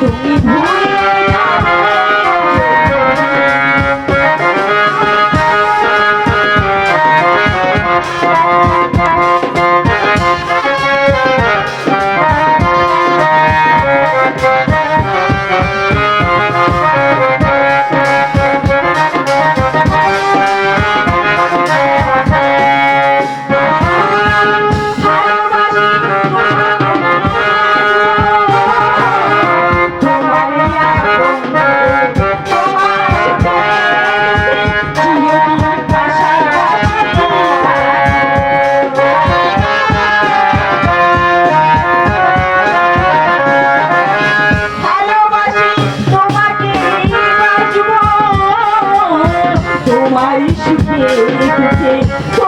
তুমি ভুল Yeah.